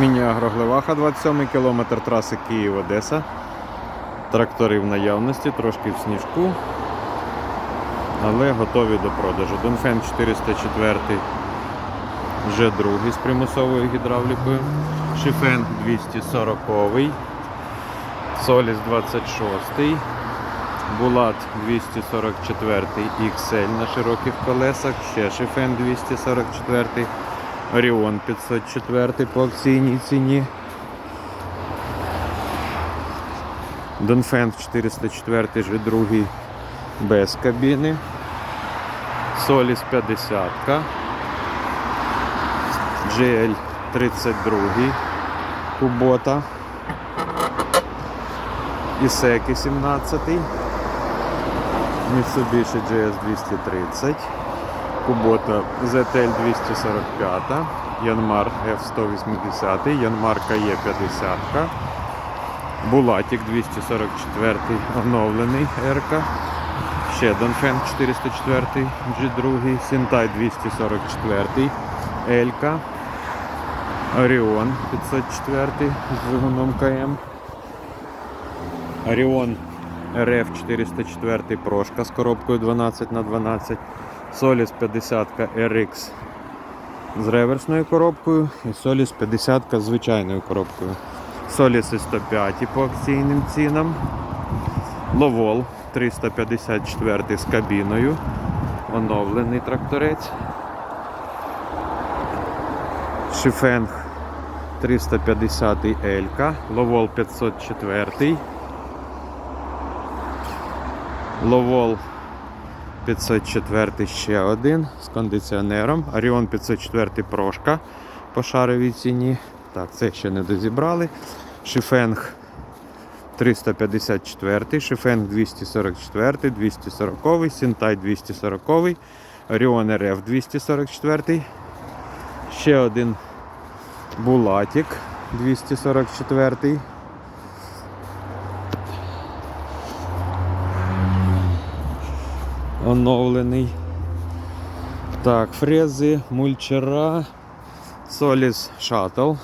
Міні-агроглеваха, 27 кілометр траси Київ-Одеса. Трактори в наявності, трошки в сніжку, але готові до продажу. Донфен 404 вже другий з примусовою гідравлікою. Шифен 240 Соліс 26 Булат 244 XL на широких колесах, ще Шифен 244 Оріон 504 по акційній ціні. Донфен 404 вже другий без кабіни. Соліс 50. GL 32 Кубота. Ісеки 17. Mitsubishi GS 230. Кубота ZL 245, Янмар F180, Янмарка Е 50, Булатик 244 оновлений РК, ще Донфен 404 G2, Сінтай 244, Елька, Оріон 504 з двигуном КМ, Оріон РФ 404 прошка з коробкою 12х12, Соліс 50 RX з реверсною коробкою і Соліс 50 з звичайною коробкою. Соліси 105 по акційним цінам. Ловол 354 з кабіною. Оновлений тракторець. Шифенг 350 Елька. Ловол 504. Ловол 504 ще один з кондиціонером. Оріон 504 прошка по шаровій ціні. Так, це ще не дозібрали. Шифенг 354, Шифенг 244, 240, Сінтай 240, Оріон РФ 244. Ще один Булатик 244. Оновлений. Так, фрези, мульчера, Solis Shuttle.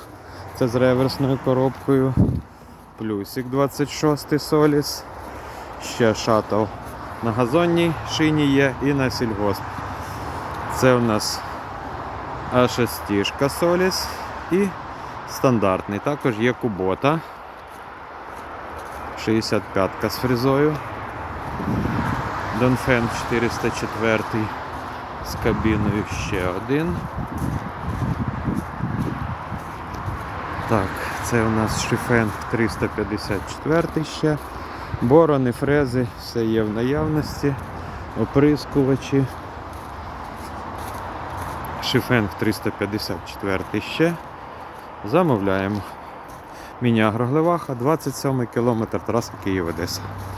Це з реверсною коробкою. Плюсик 26 Solis. Ще шаттл на газонній шині є і на сільгосп. Це у нас А6 Solis і стандартний. Також є кубота. 65-ка з фрезою. Донфен 404 з кабіною ще один. Так, це у нас шифен 354 ще. Борони, фрези, все є в наявності, оприскувачі. Шифенг 354 ще. Замовляємо. Міні-агроглеваха, 27 км траса Київ-Одеса.